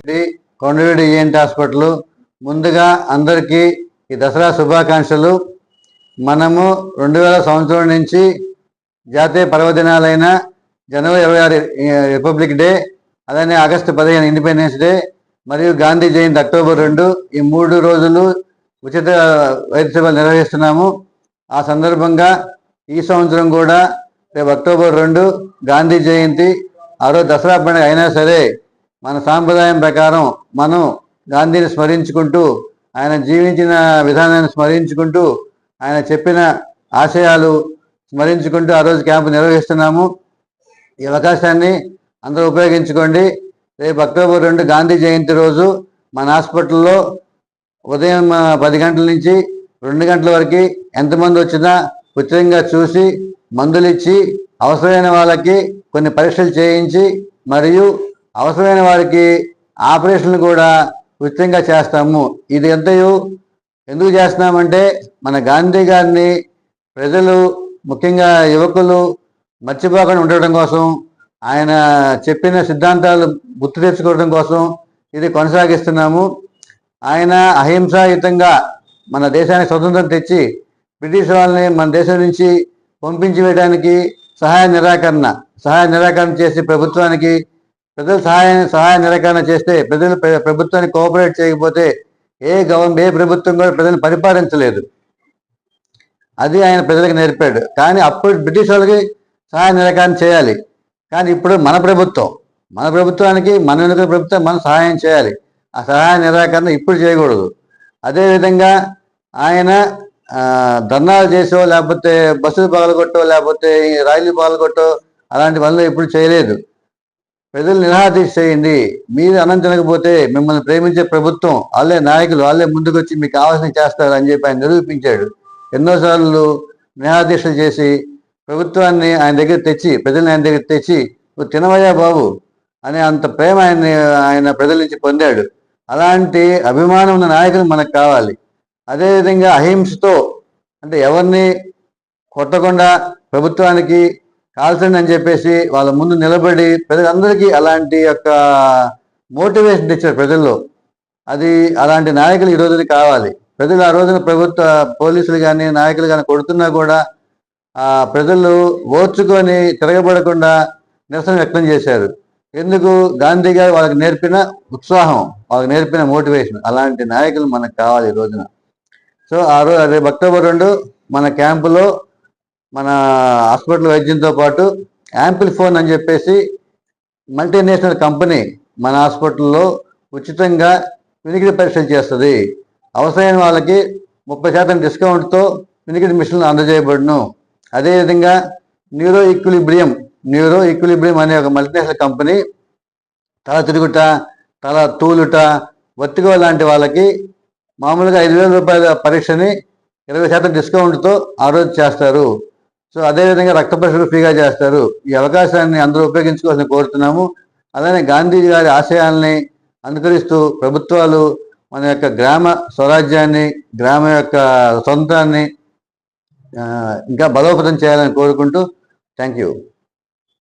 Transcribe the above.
ఇది Kondaveedu ENT hospital. ముందుగా అందరికీ ఈ దసరా శుభాకాంక్షలు. మనము రెండు వేల సంవత్సరం నుంచి జాతీయ పర్వదినాలైన జనవరి ఇరవై ఆరు రిపబ్లిక్ డే అలానే ఆగస్టు పదిహేను ఇండిపెండెన్స్ డే మరియు గాంధీ జయంతి అక్టోబర్ రెండు ఈ మూడు రోజులు ఉచిత వైద్య సేవలు నిర్వహిస్తున్నాము. ఆ సందర్భంగా ఈ సంవత్సరం కూడా రేపు అక్టోబర్ రెండు గాంధీ జయంతి ఆ రోజు దసరా పండుగ అయినా సరే మన సాంప్రదాయం ప్రకారం మనం గాంధీని స్మరించుకుంటూ ఆయన జీవించిన విధానాన్ని స్మరించుకుంటూ ఆయన చెప్పిన ఆశయాలు స్మరించుకుంటూ ఆ రోజు క్యాంపు నిర్వహిస్తున్నాము. ఈ అవకాశాన్ని అందరూ ఉపయోగించుకోండి. రేపు అక్టోబర్ రెండు గాంధీ జయంతి రోజు మన హాస్పిటల్లో ఉదయం పది గంటల నుంచి రెండు గంటల వరకు ఎంతమంది వచ్చినా ఉచితంగా చూసి మందులు ఇచ్చి అవసరమైన వాళ్ళకి కొన్ని పరీక్షలు చేయించి మరియు అవసరమైన వారికి ఆపరేషన్లు కూడా ఉచితంగా చేస్తాము. ఇది ఎంతయు ఎందుకు చేస్తున్నామంటే మన గాంధీ గారిని ప్రజలు ముఖ్యంగా యువకులు మర్చిపోకుండా ఉండటం కోసం ఆయన చెప్పిన సిద్ధాంతాలు గుర్తు తెచ్చుకోవడం కోసం ఇది కొనసాగిస్తున్నాము. ఆయన అహింసాయుతంగా మన దేశానికి స్వతంత్రం తెచ్చి బ్రిటిష్ వాళ్ళని మన దేశం నుంచి పంపించి వేయడానికి సహాయ నిరాకరణ సహాయ నిరాకరణ చేసి ప్రభుత్వానికి ప్రజలు సహాయ సహాయ నిరాకరణ చేస్తే ప్రజలు ప్రభుత్వానికి కోఆపరేట్ చేయకపోతే ఏ గవర్నమెంట్ ఏ ప్రభుత్వం కూడా ప్రజలను పరిపాలించలేదు. అది ఆయన ప్రజలకు నేర్పాడు. కానీ అప్పుడు బ్రిటిష్ వాళ్ళకి సహాయ నిరాకరణ చేయాలి. కానీ ఇప్పుడు మన ప్రభుత్వం మన ప్రభుత్వానికి మన ఎన్నికల ప్రభుత్వం మనం సహాయం చేయాలి. ఆ సహాయ నిరాకరణ ఇప్పుడు చేయకూడదు. అదేవిధంగా ఆయన ధర్నాలు చేసో లేకపోతే బస్సులు పగలగొట్టో లేకపోతే ఈ రైలు పగలగొట్టో అలాంటి పనులు ఎప్పుడు చేయలేదు. ప్రజలు నిరాదీక్ష చేయండి. మీరు అన్నం తినకపోతే మిమ్మల్ని ప్రేమించే ప్రభుత్వం వాళ్ళే నాయకులు వాళ్ళే ముందుకొచ్చి మీకు కావాల్సిన చేస్తారు అని చెప్పి ఆయన నిరూపించాడు. ఎన్నోసార్లు నిరాదీక్షలు చేసి ప్రభుత్వాన్ని ఆయన దగ్గర తెచ్చి ప్రజల్ని ఆయన దగ్గర తెచ్చి నువ్వు తినవయ్యా బాబు అనే అంత ప్రేమ ఆయన్ని ఆయన ప్రజల నుంచి పొందాడు. అలాంటి అభిమానం ఉన్న నాయకులు మనకు కావాలి. అదేవిధంగా అహింసతో అంటే ఎవరిని కొట్టకుండా ప్రభుత్వానికి కాల్చండి అని చెప్పేసి వాళ్ళ ముందు నిలబడి ప్రజలందరికీ అలాంటి యొక్క మోటివేషన్ ఇచ్చారు ప్రజల్లో. అది అలాంటి నాయకులు ఈ రోజున కావాలి. ప్రజలు ఆ రోజున ప్రభుత్వ పోలీసులు కానీ నాయకులు కానీ కొడుతున్నా కూడా ఆ ప్రజలు ఓర్చుకొని తిరగబడకుండా నిరసన వ్యక్తం చేశారు. ఎందుకు? గాంధీ గారు వాళ్ళకి నేర్పిన ఉత్సాహం వాళ్ళకి నేర్పిన మోటివేషన్ అలాంటి నాయకులు మనకు కావాలి ఈ రోజున. సో ఆ రోజు రేపు అక్టోబర్ రెండు మన క్యాంపులో మన హాస్పిటల్ వైద్యంతో పాటు యాంపిల్ ఫోన్ అని చెప్పేసి మల్టీనేషనల్ కంపెనీ మన హాస్పిటల్లో ఉచితంగా వినికిడి పరీక్షలు చేస్తుంది. అవసరమైన వాళ్ళకి ముప్పై శాతం డిస్కౌంట్తో వినికిడి మిషన్లు అందజేయబడును. అదేవిధంగా న్యూరో ఈక్విలిబ్రియం న్యూరో ఈక్విలిబ్రియం అనే ఒక మల్టీనేషనల్ కంపెనీ తల తిరుగుట తల తూలుట ఒత్తిగో లాంటి వాళ్ళకి మామూలుగా ఐదు వేల రూపాయల పరీక్షని ఇరవై శాతం డిస్కౌంట్తో ఆ రోజు చేస్తారు. సో అదేవిధంగా రక్త పరీక్షలు ఫ్రీగా చేస్తారు. ఈ అవకాశాన్ని అందరూ ఉపయోగించుకోవాలని కోరుతున్నాము. అలానే గాంధీజీ గారి ఆశయాల్ని అనుకరిస్తూ ప్రభుత్వాలు మన యొక్క గ్రామ స్వరాజ్యాన్ని గ్రామ యొక్క సొంతాన్ని ఇంకా బలోపేతం చేయాలని కోరుకుంటూ థ్యాంక్ యూ.